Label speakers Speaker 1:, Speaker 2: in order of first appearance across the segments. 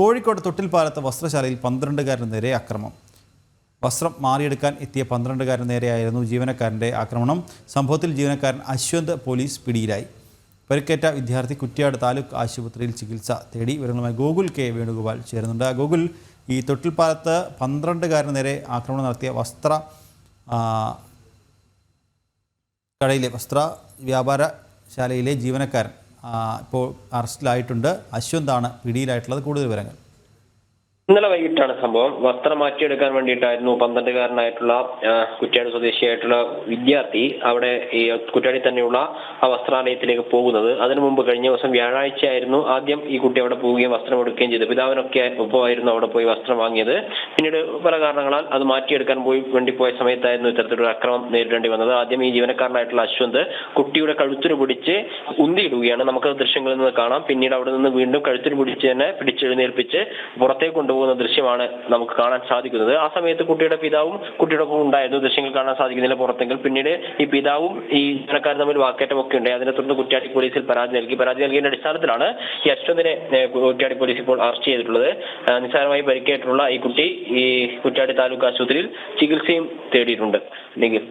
Speaker 1: കോഴിക്കോട് തൊട്ടിൽപ്പാലത്ത് വസ്ത്രശാലയിൽ പന്ത്രണ്ടുകാരന് നേരെ ആക്രമണം വസ്ത്രം മാറിയെടുക്കാൻ എത്തിയ പന്ത്രണ്ടുകാരന് നേരെയായിരുന്നു ജീവനക്കാരന്റെ ആക്രമണം. സംഭവത്തിൽ ജീവനക്കാരൻ അശ്വന്ത് പോലീസ് പിടിയിലായി. പരിക്കേറ്റ വിദ്യാർത്ഥി കുറ്റ്യാട് താലൂക്ക് ആശുപത്രിയിൽ ചികിത്സ തേടി വിവരങ്ങളുമായി ഗോകുൽ കെ വേണുഗോപാൽ ചേരുന്നുണ്ട്. ഗോകുൽ ഈ തൊട്ടിൽപ്പാലത്ത് പന്ത്രണ്ടുകാരന് നേരെ ആക്രമണം നടത്തിയ വസ്ത്ര കടയിലെ വസ്ത്ര വ്യാപാരശാലയിലെ ജീവനക്കാരൻ ഇപ്പോൾ അറസ്റ്റിലായിട്ടുണ്ട്. അശ്വന്താണ് പിടിയിലായിട്ടുള്ളത്. കൂടുതൽ വിവരങ്ങൾ.
Speaker 2: ഇന്നലെ വൈകിട്ടാണ് സംഭവം. വസ്ത്രം മാറ്റിയെടുക്കാൻ വേണ്ടിയിട്ടായിരുന്നു പന്ത്രണ്ടുകാരനായിട്ടുള്ള കുറ്റ്യാടി സ്വദേശിയായിട്ടുള്ള വിദ്യാർത്ഥി അവിടെ ഈ കുറ്റ്യാടി തന്നെയുള്ള ആ വസ്ത്രാലയത്തിലേക്ക് പോകുന്നത്. അതിനു മുമ്പ് കഴിഞ്ഞ ദിവസം വ്യാഴാഴ്ച ആയിരുന്നു ആദ്യം ഈ കുട്ടി അവിടെ പോവുകയും വസ്ത്രം എടുക്കുകയും ചെയ്തു. പിതാവിനൊക്കെ ഒപ്പമായിരുന്നു അവിടെ പോയി വസ്ത്രം വാങ്ങിയത്. പിന്നീട് പല കാരണങ്ങളാൽ അത് മാറ്റിയെടുക്കാൻ പോയി വേണ്ടി പോയ സമയത്തായിരുന്നു ഇത്തരത്തിലൊരു അക്രമം നേരിടേണ്ടി വന്നത്. ആദ്യം ഈ ജീവനക്കാരനായിട്ടുള്ള അശ്വന്ത് കുട്ടിയുടെ കഴുത്തിന് പിടിച്ച് ഉന്തിയിടുകയാണ്. നമുക്ക് ദൃശ്യങ്ങളിൽ നിന്ന് കാണാം. പിന്നീട് അവിടെ നിന്ന് വീണ്ടും കഴുത്തിന് പിടിച്ച് തന്നെ പിടിച്ചെഴുന്നേൽപ്പിച്ച് പുറത്തേക്ക് കൊണ്ടുപോകുന്ന ദൃശ്യമാണ് നമുക്ക് കാണാൻ സാധിക്കുന്നത്. ആ സമയത്ത് കുട്ടിയുടെ പിതാവും കുട്ടിയുടെ ഒപ്പം ഉണ്ടായിരുന്നു ദൃശ്യങ്ങൾ കാണാൻ സാധിക്കുന്നില്ല പുറത്തെങ്കിൽ. പിന്നീട് ഈ പിതാവും ഈ ജീവനക്കാരും തമ്മിൽ വാക്കേറ്റമൊക്കെ ഉണ്ട്. അതിനെ തുടർന്ന് കുറ്റ്യാടി പോലീസിൽ പരാതി നൽകി. പരാതി നൽകിയതിന്റെ അടിസ്ഥാനത്തിലാണ് ഈ അശ്വന്തിനെ കുറ്റ്യാടി പോലീസ് ഇപ്പോൾ അറസ്റ്റ് ചെയ്തിട്ടുള്ളത്. നിസ്സാരമായി പരിക്കേറ്റുള്ള ഈ കുട്ടി ഈ കുറ്റ്യാടി താലൂക്ക് ആശുപത്രിയിൽ ചികിത്സയും തേടിയിട്ടുണ്ട്. നിഖിൽ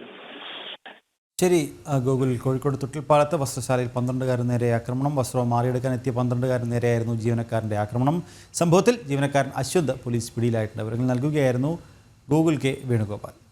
Speaker 1: ശരി ഗൂഗിൾ കോഴിക്കോട് തൊട്ടിൽപ്പാലത്ത് വസ്ത്രശാലയിൽ പന്ത്രണ്ടുകാരൻ നേരെ ആക്രമണം. വസ്ത്രം മാറിയെടുക്കാൻ എത്തിയ പന്ത്രണ്ടുകാരൻ നേരെയായിരുന്നു ജീവനക്കാരന്റെ ആക്രമണം. സംഭവത്തിൽ ജീവനക്കാരൻ അശ്വന്ത് പോലീസ് പിടിയിലായിട്ടുണ്ട്. വിവരങ്ങൾ നൽകുകയായിരുന്നു ഗോകുൽ കെ. വേണുഗോപാൽ.